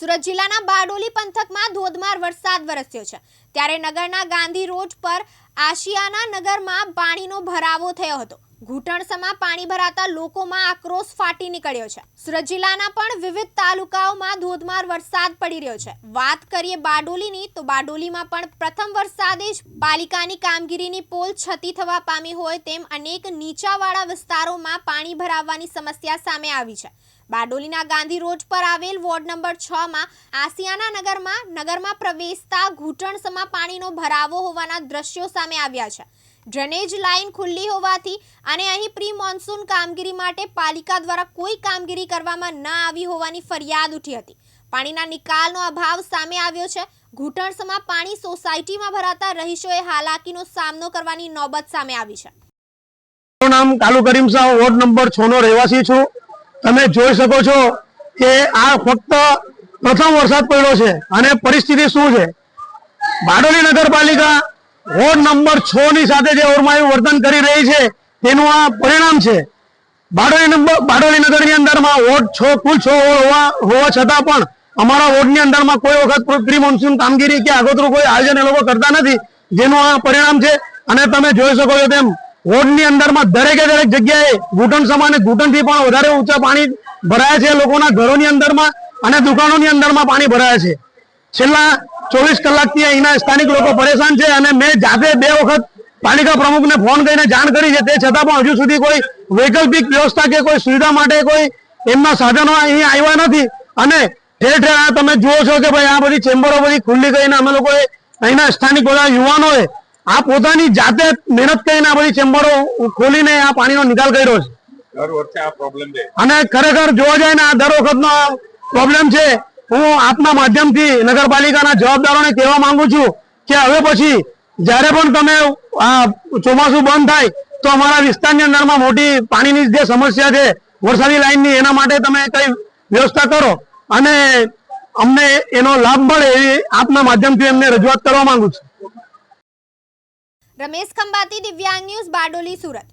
સુરત જિલ્લાના બારડોલી પંથકમાં ધોધમાર વરસાદ વરસ્યો છે. ત્યારે નગરના ગાંધી રોડ પર આશિયાના નગરમાં પાણીનો ભરાવો થયો હતો. ઘૂંટણસમાં પાણી ભરાતા લોકોમાં આક્રોશ ફાટી નીકળ્યો છે. સુરત જિલ્લાના પણ વિવિધ તાલુકાઓમાં ધોધમાર વરસાદ પડી રહ્યો છે. વાત કરીએ બારડોલીની, તો બારડોલીમાં પણ પ્રથમ વરસાદે જ પાલિકાની કામગીરીની પોલ છતી થવા પામી હોય તેમ અનેક નીચાવાળા વિસ્તારોમાં પાણી ભરાવવાની સમસ્યા સામે આવી છે. બારડોલીના ગાંધી રોડ પર આવેલ વોર્ડ નંબર છ માં આસિયાના નગરમાં નગરમાં પ્રવેશતા ઘૂંટણસમાં પાણીનો ભરાવો હોવાના દ્રશ્યો સામે આવ્યા છે. ડ્રેનેજ લાઇન ખુલ્લી હોવાથી અને અહીં પ્રી મોન્સૂન કામગીરી માટે પાલિકા દ્વારા કોઈ કામગીરી કરવામાં ના આવી હોવાની ફરિયાદ ઉઠી હતી. પાણીના નિકાલનો અભાવ સામે આવ્યો છે. ઘૂંટણસમાં પાણી સોસાયટીમાં ભરાતા રહીશોએ હાલાકીનો સામનો કરવાની નોબત સામે આવી છે. મારું નામ કાલુ કરીમ શાહ, વોર્ડ નંબર છ નો રહેવાસી છું. તમે જોઈ શકો છો કે આ ફક્ત પ્રથમ વરસાદ પડ્યો છે અને પરિસ્થિતિ શું છે? બારડોલી નગરપાલિકા વોર્ડ નંબર છ ની સાથે જે ઓરમાયું વર્તન કરી રહી છે, તેનું આ પરિણામ છે. બારડોલી નંબર, બારડોલી નગરની અંદરમાં વોર્ડ છ, કુલ છ હોવા હોવા છતાં પણ અમારા વોર્ડની અંદરમાં કોઈ વખત પ્રી મોન્સૂન કામગીરી કે આગોતરું કોઈ આયોજન એ લોકો કરતા નથી. જેનું આ પરિણામ છે, અને તમે જોઈ શકો છો તેમ, વોર્ડની અંદરમાં દરેકે દરેક જગ્યાએ ઘૂંટણ સમાન ઘૂંટણથી પણ વધારે ઊંચા પાણી ભરાયા છે લોકોના ઘરોની અંદરમાં અને દુકાનોની અંદરમાં પાણી ભરાયા છે. છેલ્લા ચોવીસ કલાકથી અહીંના સ્થાનિક લોકો પરેશાન છે અને મેં જાતે બે વખત પાલિકા પ્રમુખને ફોન કરીને જાણ કરી છે. તે છતાં પણ હજુ સુધી કોઈ વૈકલ્પિક વ્યવસ્થા કે કોઈ સુવિધા માટે કોઈ એમના સાધનો અહીં આવ્યા નથી. અને ઠેર ઠેર આ તમે જુઓ છો કે ભાઈ આ બધી ચેમ્બરો બધી ખુલ્લી કરીને અમે લોકોએ અહીંના સ્થાનિક બધા યુવાનોએ આ પોતાની જાતે મહેનત કરીને આ બધી ચેમ્બરો ખોલીને આ પાણીનો નિકાલ કર્યો છે. અને ખરેખર જોવા જાય ને આ દર વખતનો પ્રોબ્લેમ છે. હું આપના માધ્યમથી નગરપાલિકાના જવાબદારોને કહેવા માંગુ છું કે હવે પછી જ્યારે પણ તમે ચોમાસું બંધ થાય તો અમારા વિસ્તારની અંદરમાં મોટી પાણીની જે સમસ્યા છે, વરસાદી લાઇનની, એના માટે તમે કઈ વ્યવસ્થા કરો. અને અમને એનો લાભ મળે એવી આપના માધ્યમથી એમને રજૂઆત કરવા માંગુ છું. રમેશ ખંભાતી, દિવ્યાંગ ન્યૂઝ, બારડોલી, સુરત.